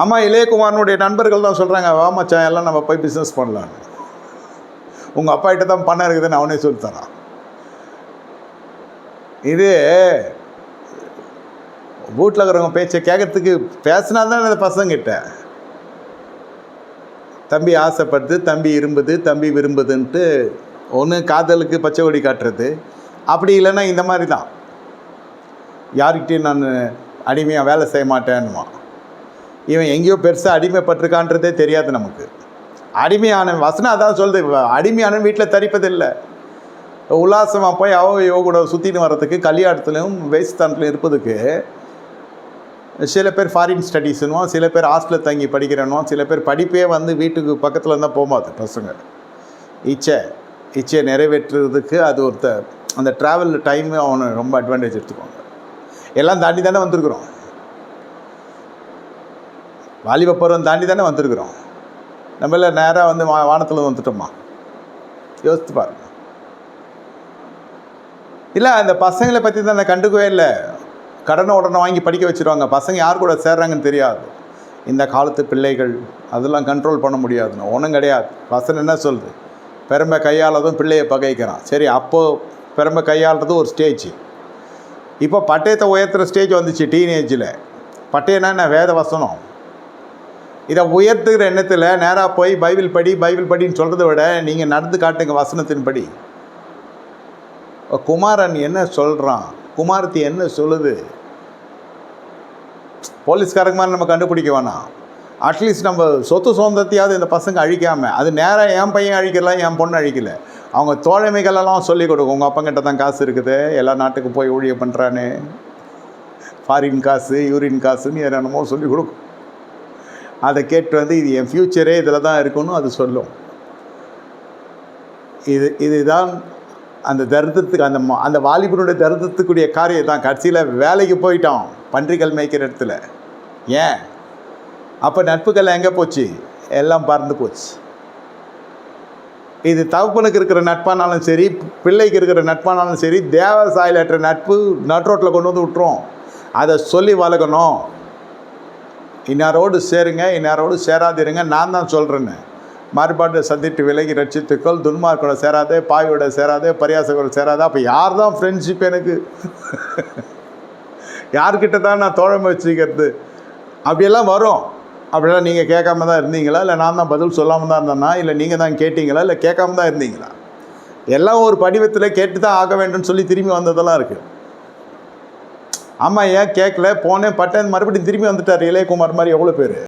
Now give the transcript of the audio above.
ஆமாம் இளையகுமாரனுடைய நண்பர்கள் தான் சொல்கிறாங்க வா மச்சான் எல்லாம் நம்ம போய் பிஸ்னஸ் பண்ணலாம் உங்கள் அப்பா கிட்ட தான் பணம் இருக்குதுன்னு அவனே சொல்லித்தரான். இது வீட்டில் இருக்கிறவங்க பேச்சை கேட்கறதுக்கு பேசினா தான் அந்த பசங்கிட்ட. தம்பி ஆசைப்படுது தம்பி இரும்புது தம்பி விரும்புதுன்ட்டு ஒன்று காதலுக்கு பச்சை கொடி காட்டுறது. அப்படி இல்லைன்னா இந்த மாதிரி தான். யார்கிட்டையும் நான் அடிமையாக வேலை செய்ய மாட்டேன்னுவான். இவன் எங்கேயோ பெருசாக அடிமைப்பட்டிருக்கான்றதே தெரியாது நமக்கு. அடிமையான வசனம் அதான் சொல்லுது அடிமையான வீட்டில் தரிப்பதில்லை. உல்லாசமாக போய் அவ யோக கூட சுற்றின்னு வர்றதுக்கு கல்யாணத்துலையும் வேஸ்தானத்துலையும் இருப்பதுக்கு சில பேர் ஃபாரின் ஸ்டடீஸ்னுவோம் சில பேர் ஹாஸ்டலில் தங்கி படிக்கிறனுவோம் சில பேர் படிப்பே வந்து வீட்டுக்கு பக்கத்தில் இருந்தால் போகாது பசங்க. இச்சை இச்சையை நிறைவேற்றுறதுக்கு அது ஒருத்த அந்த ட்ராவல் டைமு அவனை ரொம்ப அட்வான்டேஜ் எடுத்துக்கோங்க எல்லாம் தாண்டி தானே வந்திருக்கிறோம். வாலிப பருவம் தாண்டி தானே வந்திருக்கிறோம். நம்மள நேராக வந்து வா வானத்தில் வந்துட்டோமா? யோசித்து பாருங்க. இல்லை அந்த பசங்களை பற்றி தான் நான் கண்டுக்கவே இல்லை. கடனை உடனே வாங்கி படிக்க வச்சுருவாங்க. பசங்க யார் கூட சேர்றாங்கன்னு தெரியாது. இந்த காலத்து பிள்ளைகள் அதெல்லாம் கண்ட்ரோல் பண்ண முடியாதுன்னு ஒன்றும் கிடையாது. வசனம் என்ன சொல்லுது பெரும்பை கையாளதும் பிள்ளையை பகைக்கிறான். சரி அப்போது பெரும்பை கையாளுறது ஒரு ஸ்டேஜ் இப்போ பட்டயத்தை உயர்த்துகிற ஸ்டேஜ் வந்துச்சு டீனேஜில் பட்டயம்னா என்ன? வேத வசனம். இதை உயர்த்துகிற எண்ணத்தில் நேராக போய் பைபிள் படி பைபிள் படின்னு சொல்கிறத விட நீங்கள் நடந்து காட்டுங்க வசனத்தின்படி. குமாரன் என்ன சொல்கிறான் குமாரத்தி என்ன சொல்லுது? போலீஸ்காரங்க மாதிரி நம்ம கண்டுபிடிக்க வேணாம். அட்லீஸ்ட் நம்ம சொத்து சுதந்திரத்தையாவது இந்த பசங்க அழிக்காமல் அது நேராக என் பையன் அழிக்கலாம் என் பொண்ணு அழிக்கல. அவங்க தோழமைகளெல்லாம் சொல்லிக் கொடுக்கும் உங்கள் அப்பங்கிட்ட தான் காசு இருக்குது. எல்லா நாட்டுக்கு போய் ஊழியம் பண்ணுறான்னு ஃபாரின் காசு யூரின் காசுன்னு என்னென்னமோ சொல்லிக் கொடுக்கும். அதை கேட்டு வந்து இது என் ஃப்யூச்சரே இதில் தான் இருக்கணும் அது சொல்லும். இது இதுதான் அந்த தருத்தத்துக்கு அந்த அந்த வாலிபனுடைய தருத்தத்துக்குரிய காரியம் தான் கடைசியில் வேலைக்கு போயிட்டோம் பன்றிகள் மேய்க்கிற இடத்துல. ஏன்? அப்போ நட்புகள் எங்கே போச்சு? எல்லாம் பறந்து போச்சு. இது தகப்பனுக்கு இருக்கிற நட்பானாலும் சரி பிள்ளைக்கு இருக்கிற நட்பானாலும் சரி தேவ சாயலற்ற நட்பு நட்ரோட்டில் கொண்டு வந்து விட்டுரும். அதை சொல்லி வளர்க்கணும். இன்னாரோடு சேருங்க இன்னாரோடு சேராதிருங்க நான் தான் சொல்கிறேன்னு மாறுபாட்டை சந்தித்து விலகி ரட்சித்துக்கள் துன்மார்க்கோட சேராதே பாயோட சேராதே பரியாசகோட சேராதே அப்போ யார் தான் ஃப்ரெண்ட்ஷிப் எனக்கு? யார்கிட்ட தான் நான் தோழமை வச்சுக்கிறது? அப்படியெல்லாம் வரும். அப்படியெல்லாம் நீங்கள் கேட்காம தான் இருந்தீங்களா? இல்லை நான் தான் பதில் சொல்லாமல் தான் இருந்தேனா? இல்லை நீங்கள் தான் கேட்டீங்களா? இல்லை கேட்காம தான் இருந்தீங்களா? எல்லாம் ஒரு படிவத்தில் கேட்டு தான் ஆக வேண்டும்னு சொல்லி திரும்பி வந்ததெல்லாம் இருக்குது ஆமாம் ஏன் கேட்கல போனேன் பட்டேன் மறுபடியும் திரும்பி வந்துட்டார் இளையகுமார் மாதிரி எவ்வளோ பேர்?